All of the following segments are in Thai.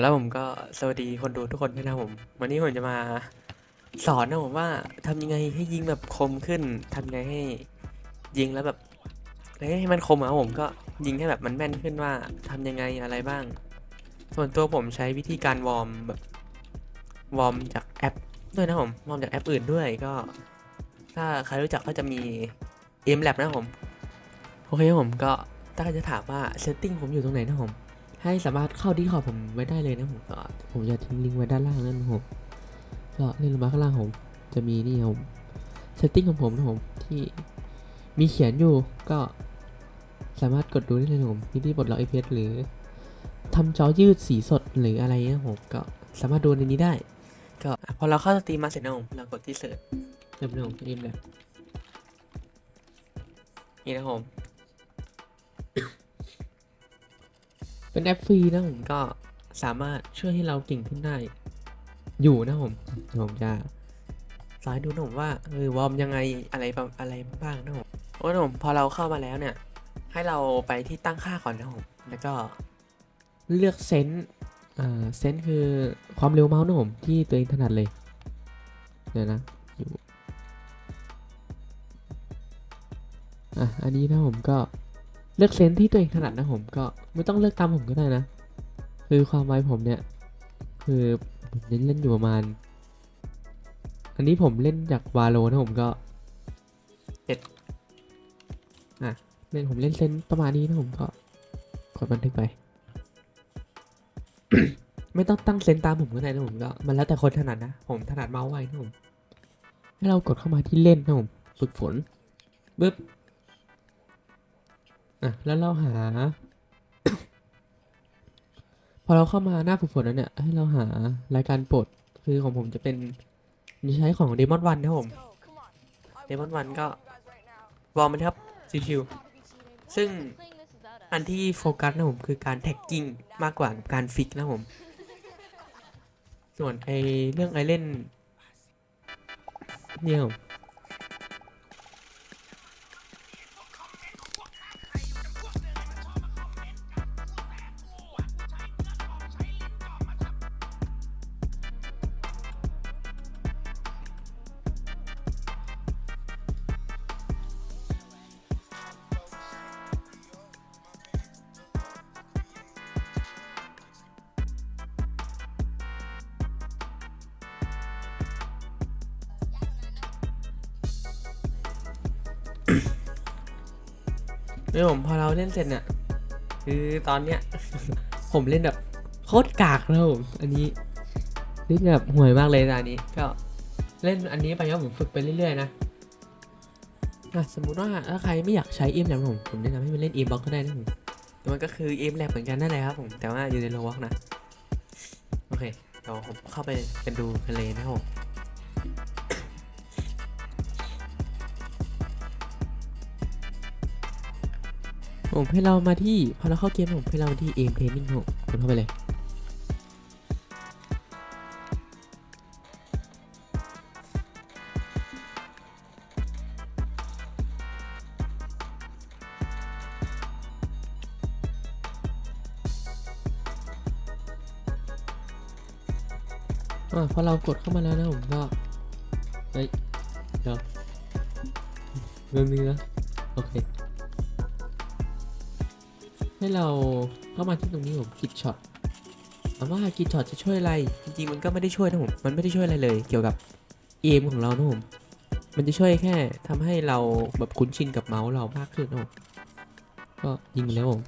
แล้วผมก็สวัสดีคนดูทุกคนด้วยนะผม วันนี้ผมจะมาสอนนะผมว่าทำยังไงให้ยิงแบบคมขึ้นทำยังไงให้ยิงแล้วแบบให้มันคมอะผมก็ยิงให้แบบมันแม่นขึ้นว่าทำยังไงอะไรบ้าง ส่วนตัวผมใช้วิธีการวอร์มแบบวอร์มจากแอปด้วยนะผมวอร์มจากแอปอื่นด้วยก็ ถ้าใครรู้จักก็จะมี m l a b นะผม โอเคผมก็ถ้าใครจะถามว่าเซตติ้งผมอยู่ตรงไหนนะผม ให้สามารถเข้าที่ขอผมไว้ได้เลยนะผมก็ผมจะทิ้งลิงก์ไว้ด้านล่างนั่นผมก็เล่นลงมาข้างล่างผมจะมีนี่ครับผมเซตติ้งของผมนะผมที่มีเขียนอยู่ก็สามารถกดดูได้เลยผมมีที่ปลดล็อก APS หรือทำจอยืดสีสดหรืออะไรนะผมก็สามารถดูในนี้ได้ ก็พอเราเข้าสตรีมมาเสร็จนะผมเรากดที่เสิร์ชเริ่มนะผมเริ่มเลยนี่นะผม เป็นแอปฟรีนะผมก็สามารถช่วยให้เราเก่งขึ้นได้ อยู่นะผมผมจะสอนให้ดูนะผมว่าเออวอร์มยังไงอะไรอะไรบ้างนะผมโอ้นะผมพอเราเข้ามาแล้วเนี่ย ให้เราไปที่ตั้งค่าก่อนนะผมแล้วก็เลือกเซนส์อ่าเซนส์คือความเร็วเมาส์นะผมที่ตัวเองถนัดเลยเดี๋ยวนะอยู่อะอันนี้นะผมก็ เลือกเซนส์ที่ตัวเองถนัดนะผมก็ไม่ต้องเลือกตามผมก็ได้นะ คือความไวผมเนี่ย คือผมเล่นเล่นอยู่ประมาณ อันนี้ผมเล่นจากวาโลนะผมก็เจ็ดอะเล่นผมเล่นเซนส์ประมาณนี้นะผมก็กดบันทึกไป ไม่ต้องตั้งเซนส์ตามผมก็ได้นะผมก็มันแล้วแต่คนถนัดนะ ผมถนัดเมาส์ไวนะผมให้เรากดเข้ามาที่เล่นนะผมฝึกฝนปึ๊บ อะแล้วเราหา พอเราเข้ามาหน้าฝึกฝนแล้วเนี่ยให้เราหารายการโปรดคือของผมจะเป็นใช้ของ Demon 1นะผม Demon 1ก็วอร์มมันครับชิวซึ่งอันที่โฟกัสนะผมคือการแท็กกิ้งมากกว่าการฟิกนะผม ส่วนไอเรื่องไอเล่นเนี่ยผม เนี่ยผมพอเราเล่นเสร็จเนี่ยคือตอนเนี้ย ผมเล่นแบบโคตรกากแล้วผมอันนี้เล่นแบบห่วยมากเลยนะอันนี้ ก็เล่นอันนี้ไปแล้วผมฝึกไปเรื่อยๆนะอะสมมุติว่าถ้าใครไม่อยากใช้อ็มแลบผมผมแนะนำให้มันเล่นอ็มบ็อกก็ได้นะผมแต่มันก็คืออ็มแลบเหมือนกันนั่นแหละครับผมแต่ว่าอยู่ในโลวอกนะ โอเคเดี๋ยวผมเข้าไปกันดูกันเลยนะครับผม ผมให้เรามาที่พอเราเข้าเกมผมให้เรามาที่เอมเทนนิ่งผมกดเข้าไปเลย อ่าพอเรากดเข้ามาแล้วนะผมก็เฮ้ยเดี๋ยวเรื่องนี้นะ โอเค ให้เราเข้ามาที่ตรงนี้ผมกิดช็อตถามว่ากิดช็อตจะช่วยอะไร จริงๆมันก็ไม่ได้ช่วยนะผม มันไม่ได้ช่วยอะไรเลย เกี่ยวกับเอมของเรานะผม มันจะช่วยแค่ทำให้เราแบบคุ้นชินกับเมาส์เรามากขึ้นนะผมก็ยิงแล้วผม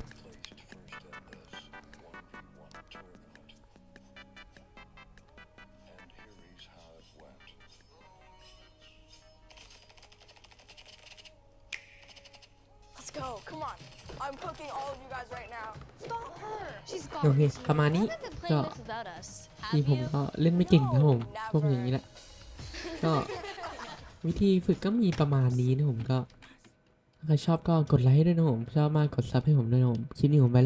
Come on. I'm cooking all of you guys right now. Stop her. She's โอเค garbage. ประมาณนี้ Haven't been ก็ playing this without us. ที่ Have ผม you? ก็เล่นไม่เก่งนะผมพวกอย่างนี้แหละ ก็วิธีฝึกก็มีประมาณนี้นะผมก็ ถ้าใครชอบก็กดไลค์ด้วยนะผม ชอบมากกดซับให้ผมด้วยนะผม คลิปนี้ผมไปแล้ว